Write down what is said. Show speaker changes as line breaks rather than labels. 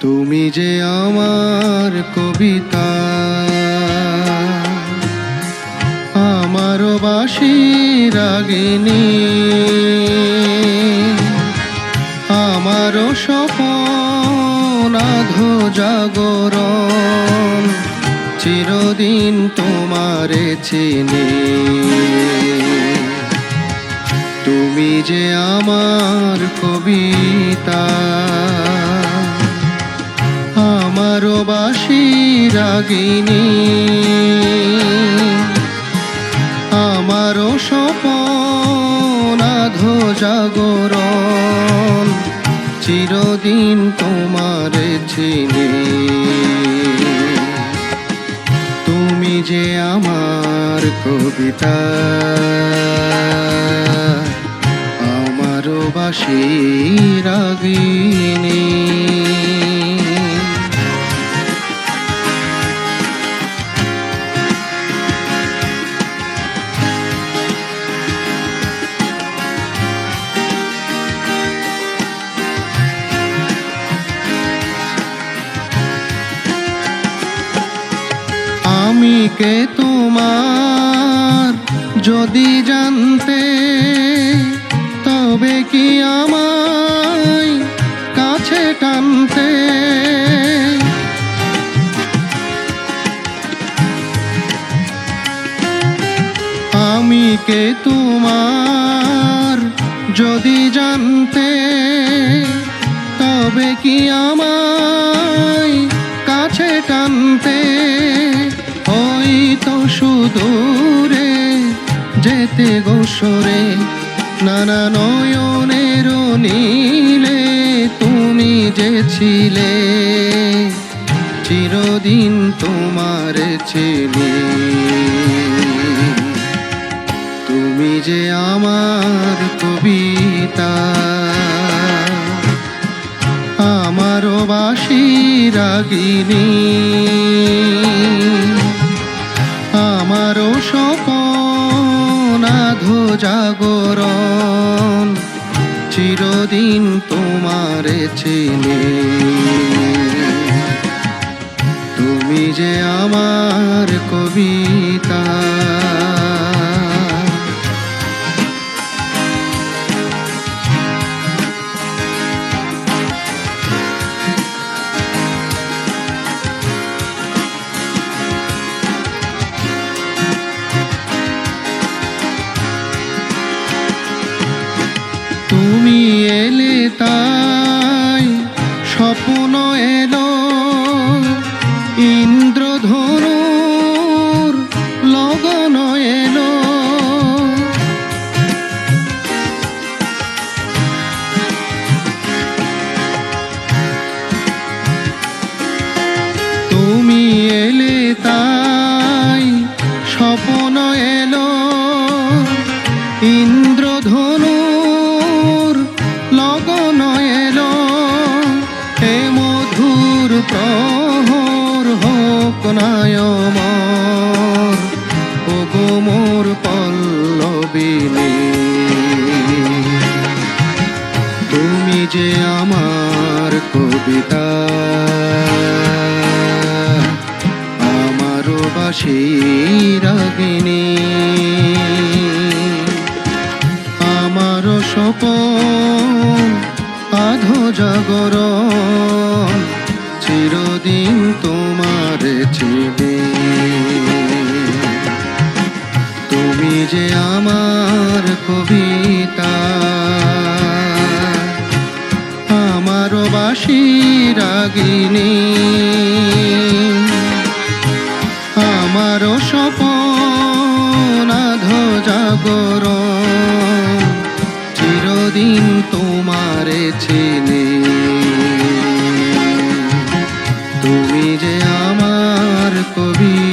তুমি যে আমার কবিতা আমার বাসি রাগিনী আমারও স্বপন আধো জাগরণ, চিরদিন তোমারে চিনি। তুমি যে আমার কবিতা রাগিনী আমারও স্বপন আধো জাগরণ চিরদিন তোমার চিনি। তুমি যে আমার কবিতা, আমারও বাসি রাগিনী। আমি কে তোমার। যদি জানতে, তবে কি আমায় কাছে টানতে? আমি কে তোমার? যদি জানতে, তবে কি আমায় যেতে গোসরে, নানা নয়নের নীলে তুমি যে ছিলে। চিরদিন তোমার ছেলে। তুমি যে আমার কবিতা, আমারও বাসি রাগিনী। জাগরণ চিরদিন তোমার চিনি। তুমি যে আমার কবিতা ধনু যে আমার কবিতা। আমারও বাসি রাগিনী আমারও স্বপন আধো জাগরণ চিরদিন তোমার ছেলে। তুমি যে আমার কবিতা বাসি রাগিনী আমারও সপনাধ জাগর চিরদিন তোমারে ছিলে তুমি যে আমার কবি